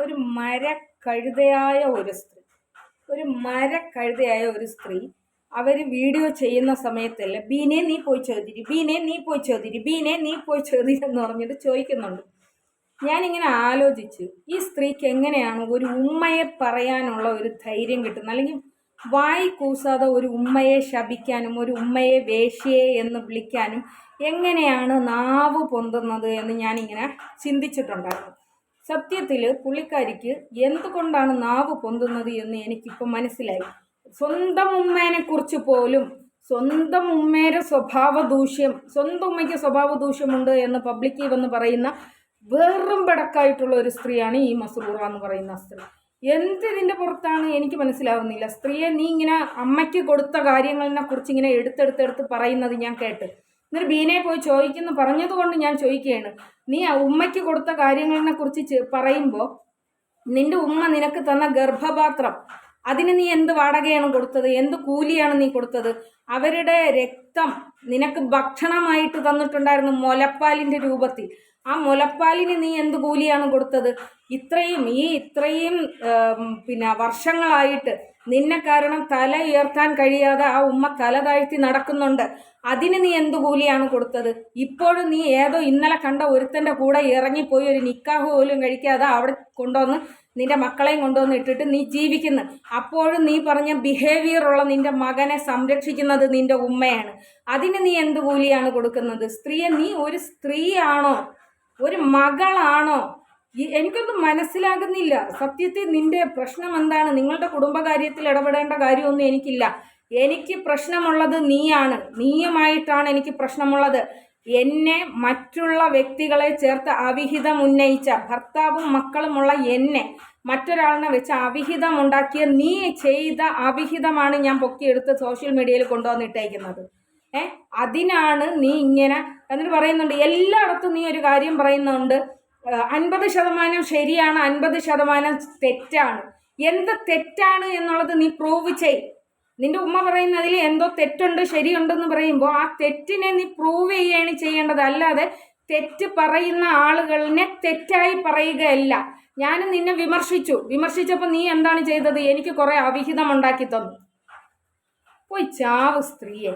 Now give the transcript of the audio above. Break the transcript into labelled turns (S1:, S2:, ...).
S1: ഒരു മരക്കഴുതയായ ഒരു സ്ത്രീ. ഒരു മരക്കഴുതയായ ഒരു സ്ത്രീ അവർ വീഡിയോ ചെയ്യുന്ന സമയത്തല്ല ബീനെ നീ പോയി ചോദിരി ബീനെ നീ പോയി ചോദിരി ബീനെ നീ പോയി ചോദിരി എന്ന് പറഞ്ഞിട്ട് ചോദിക്കുന്നുണ്ട്. ഞാനിങ്ങനെ ആലോചിച്ച് ഈ സ്ത്രീക്ക് എങ്ങനെയാണ് ഒരു ഉമ്മയെ പറയാനുള്ള ഒരു ധൈര്യം കിട്ടുന്നത്? അല്ലെങ്കിൽ വായി കൂസാതെ ഒരു ഉമ്മയെ ശപിക്കാനും ഒരു ഉമ്മയെ വേശ്യയെ എന്ന് വിളിക്കാനും എങ്ങനെയാണ് നാവ് പൊന്തുന്നത് എന്ന് ഞാനിങ്ങനെ ചിന്തിച്ചിട്ടുണ്ടായിരുന്നു. സത്യത്തിൽ പുള്ളിക്കാരിക്ക് എന്തുകൊണ്ടാണ് നാവ് പൊന്തുന്നത് എന്ന് എനിക്കിപ്പോൾ മനസ്സിലായി. സ്വന്തം ഉമ്മേനെ കുറിച്ച് പോലും സ്വന്തം ഉമ്മേരെ സ്വഭാവ ദൂഷ്യം സ്വന്തം ഉമ്മയ്ക്ക് സ്വഭാവ ദൂഷ്യമുണ്ട് എന്ന് പബ്ലിക്കിൽ വന്ന് പറയുന്ന വെറും പടക്കായിട്ടുള്ള ഒരു സ്ത്രീയാണ് ഈ മസറൂറ എന്ന് പറയുന്ന സ്ത്രീ. എന്തിതിന്റെ പുറത്താണ് എനിക്ക് മനസ്സിലാവുന്നില്ല. സ്ത്രീയെ നീ ഇങ്ങനെ അമ്മയ്ക്ക് കൊടുത്ത കാര്യങ്ങളിനെ കുറിച്ച് ഇങ്ങനെ എടുത്തെടുത്തെടുത്ത് പറയുന്നത് ഞാൻ കേട്ട്. എന്നിട്ട് ബീനയെ പോയി ചോദിക്കുന്നു. പറഞ്ഞതുകൊണ്ട് ഞാൻ ചോദിക്കുകയാണ്. നീ ആ ഉമ്മയ്ക്ക് കൊടുത്ത കാര്യങ്ങളെ കുറിച്ച് പറയുമ്പോൾ നിന്റെ ഉമ്മ നിനക്ക് തന്ന ഗർഭപാത്രം അതിന് നീ എന്ത് വാടകയാണ് കൊടുത്തത്? എന്ത് കൂലിയാണ് നീ കൊടുത്തത്? അവരുടെ രക്തം നിനക്ക് ഭക്ഷണമായിട്ട് തന്നിട്ടുണ്ടായിരുന്നു മുലപ്പാലിന്റെ രൂപത്തിൽ. ആ മുലപ്പാലിന് നീ എന്ത് കൂലിയാണ് കൊടുത്തത്? ഇത്രയും ഈ ഇത്രയും പിന്നെ വർഷങ്ങളായിട്ട് നിന്നെ കാരണം തല ഉയർത്താൻ കഴിയാതെ ആ ഉമ്മ തല താഴ്ത്തി നടക്കുന്നുണ്ട്. അതിന് നീ എന്ത് കൂലിയാണ് കൊടുത്തത്? ഇപ്പോഴും നീ ഏതോ ഇന്നലെ കണ്ട ഒരുത്തന്റെ കൂടെ ഇറങ്ങിപ്പോയി ഒരു നിക്കാഹ് പോലും കഴിക്കാതെ അവിടെ കൊണ്ടുവന്ന് നിന്റെ മക്കളെയും കൊണ്ടുവന്ന് ഇട്ടിട്ട് നീ ജീവിക്കുന്നു. അപ്പോഴും നീ പറഞ്ഞ ബിഹേവിയർ ഉള്ള നിന്റെ മകനെ സംരക്ഷിക്കുന്നത് നിന്റെ ഉമ്മയാണ്. അതിന് നീ എന്ത് കൂലിയാണ് കൊടുക്കുന്നത്? സ്ത്രീയെ നീ ഒരു സ്ത്രീയാണോ? ഒരു മകളാണോ? എനിക്കൊന്നും മനസ്സിലാകുന്നില്ല. സത്യത്തിൽ നിന്റെ പ്രശ്നം എന്താണ്? നിങ്ങളുടെ കുടുംബകാര്യത്തിൽ ഇടപെടേണ്ട കാര്യമൊന്നും എനിക്കില്ല. എനിക്ക് പ്രശ്നമുള്ളത് നീയാണ്. നീയുമായിട്ടാണ് എനിക്ക് പ്രശ്നമുള്ളത്. എന്നെ മറ്റുള്ള വ്യക്തികളെ ചേർത്ത് അവിഹിതം ഉന്നയിച്ച ഭർത്താവും മക്കളുമുള്ള എന്നെ മറ്റൊരാളിനെ വെച്ച് അവിഹിതം ഉണ്ടാക്കിയ നീ ചെയ്ത അവിഹിതമാണ് ഞാൻ പൊക്കിയെടുത്ത് സോഷ്യൽ മീഡിയയിൽ കൊണ്ടുവന്നിട്ടേക്കുന്നത് ഏ? അതിനാണ് നീ ഇങ്ങനെ എന്നിട്ട് പറയുന്നുണ്ട് എല്ലായിടത്തും നീ ഒരു കാര്യം പറയുന്നുണ്ട്. അൻപത് ശതമാനം ശരിയാണ് അൻപത് ശതമാനം തെറ്റാണ്. എന്ത് തെറ്റാണ് എന്നുള്ളത് നീ പ്രൂവ് ചെയ്. നിന്റെ ഉമ്മ പറയുന്നതിൽ എന്തോ തെറ്റുണ്ട് ശരിയുണ്ടെന്ന് പറയുമ്പോൾ ആ തെറ്റിനെ നീ പ്രൂവ് ചെയ്യുകയാണ് ചെയ്യേണ്ടത്. അല്ലാതെ തെറ്റ് പറയുന്ന ആളുകളിനെ തെറ്റായി പറയുകയല്ല. ഞാൻ നിന്നെ വിമർശിച്ചു. വിമർശിച്ചപ്പോൾ നീ എന്താണ് ചെയ്തത്? എനിക്ക് കുറെ അവിഹിതം ഉണ്ടാക്കി തന്നു. പോയി ചാവ് സ്ത്രീയെ.